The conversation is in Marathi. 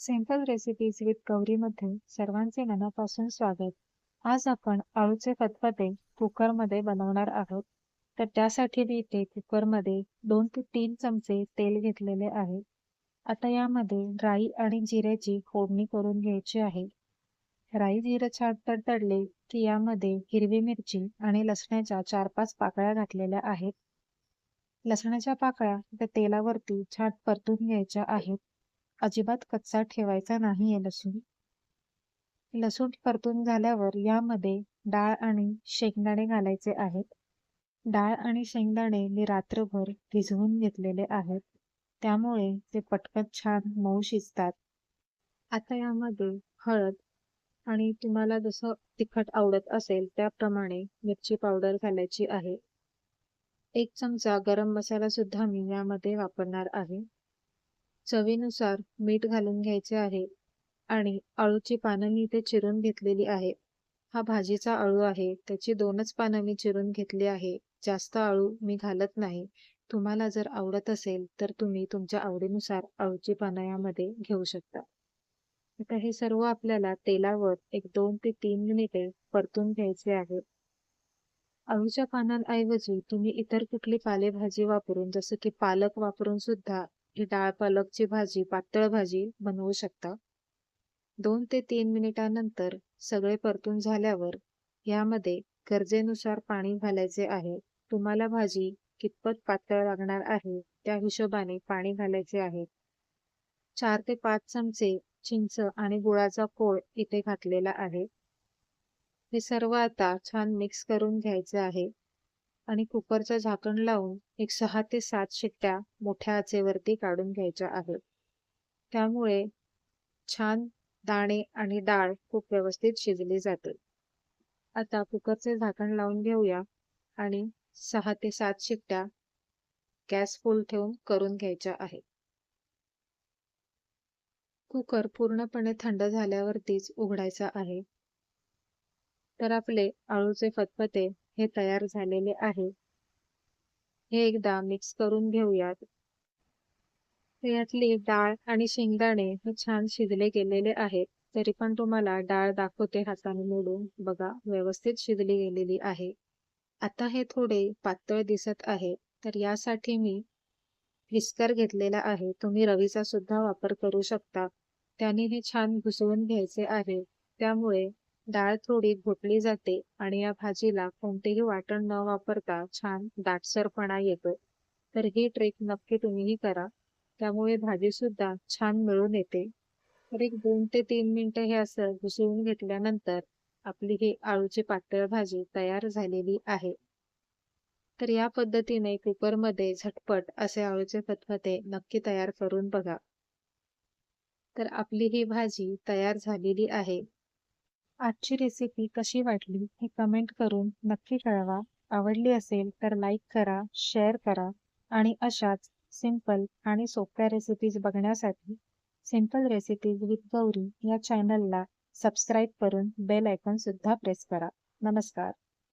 सिंपल रेसिपीज विथ गौरीमध्ये सर्वांचे मनापासून स्वागत. आज आपण अळूचे फतफते कुकरमध्ये बनवणार आहोत. तर त्यासाठी मी इथे कुकरमध्ये दोन ते तीन चमचे तेल घेतलेले आहे. आता यामध्ये राई आणि जिऱ्याची फोडणी करून घ्यायची आहे. राई जिरं छान तडतडले की यामध्ये हिरवी मिरची आणि लसणाच्या चार पाच पाकळ्या घातलेल्या आहेत. लसणाच्या पाकळ्या त्या तेलावरती छान परतून घ्यायच्या आहेत. अजिबात कच्चा ठेवायचा नाहीये लसूण. लसूण परतून झाल्यावर यामध्ये डाळ आणि शेंगदाणे घालायचे आहेत. डाळ आणि शेंगदाणे मी रात्रभर भिजवून घेतलेले आहेत. त्यामुळे ते पटकन छान मऊ शिजतात. आता यामध्ये हळद आणि तुम्हाला जसं तिखट आवडत असेल त्याप्रमाणे मिरची पावडर घालायची आहे. एक चमचा गरम मसाला सुद्धा मी यामध्ये वापरणार आहे. चवीनुसार मीठ घालून घ्यायचे आहे आणि अळूची पानं मी इथे चिरून घेतलेली आहे. हा भाजीचा अळू आहे. त्याची दोनच पानं मी चिरून घेतली आहे. जास्त अळू मी घालत नाही. तुम्हाला जर आवडत असेल तर तुम्ही तुमच्या आवडीनुसार अळूची पानं यामध्ये घेऊ शकता. आता हे सर्व आपल्याला तेलावर एक दोन ते तीन मिनिटे परतून घ्यायचे आहे. अळूच्या पानांऐवजी तुम्ही इतर कुठली पालेभाजी वापरून जसं की पालक वापरून सुद्धा ही डाळ पालकची भाजी पातळ भाजी बनवू शकता. दोन ते तीन मिनिटांनंतर सगळे परतून झाल्यावर यामध्ये गरजेनुसार पाणी घालायचे आहे. तुम्हाला भाजी कितपत पातळ लागणार आहे त्या हिशोबाने पाणी घालायचे आहे. चार ते पाच चमचे चिंच आणि गुळाचा कोळ इथे घातलेला आहे. हे सर्व आता छान मिक्स करून घ्यायचे आहे. आणि कुकरचं झाकण लावून एक सहा ते सात शिट्ट्या मोठ्या आचेवरती काढून घ्यायच्या आहेत. त्यामुळे छान दाणे आणि डाळ खूप व्यवस्थित शिजली जाते. आता कुकरचे झाकण लावून घेऊया आणि सहा ते सात शिट्ट्या गॅस फुल ठेवून करून घ्यायच्या आहेत. कुकर पूर्णपणे थंड झाल्यावरतीच उघडायचा आहे. तर आपले आळूचे फतफते हे तयार झालेले आहे. हे एकदा मिक्स करून घेऊयात. यातली डाळ आणि शेंगदाणे हे छान शिजले गेलेले आहेत. तरी पण तुम्हाला डाळ दाखवते हाताने मोडून. बघा व्यवस्थित शिजली गेलेली आहे. आता हे थोडे पातळ दिसत आहे. तर यासाठी मी विस्कर घेतलेला आहे. तुम्ही रवीचा सुद्धा वापर करू शकता. त्याने हे छान घुसवून घ्यायचे आहे. त्यामुळे डाळ थोडी घोटली जाते आणि या भाजीला कोणतेही वाटण न वापरता छान दाटसरपणा येतो तर ही ट्रिक नक्की तुम्हीही करा. त्यामुळे भाजी सुद्धा छान मिळून येते. तर एक दोन ते तीन मिनटं हे असं घुसवून घेतल्यानंतर आपली ही आळूची पातळ भाजी तयार झालेली आहे. तर या पद्धतीने कुकरमध्ये झटपट असे आळूचे फतफते नक्की तयार करून बघा. तर आपली ही भाजी तयार झालेली आहे. आजची रेसिपी कशी वाटली हे कमेंट करून नक्की कळवा. आवडली असेल तर लाईक करा शेअर करा आणि अशाच सिंपल आणि सोप्या रेसिपीज बघण्यासाठी सिंपल रेसिपीज विथ गौरी या चॅनलला सबस्क्राईब करून बेल आयकॉन सुद्धा प्रेस करा. नमस्कार.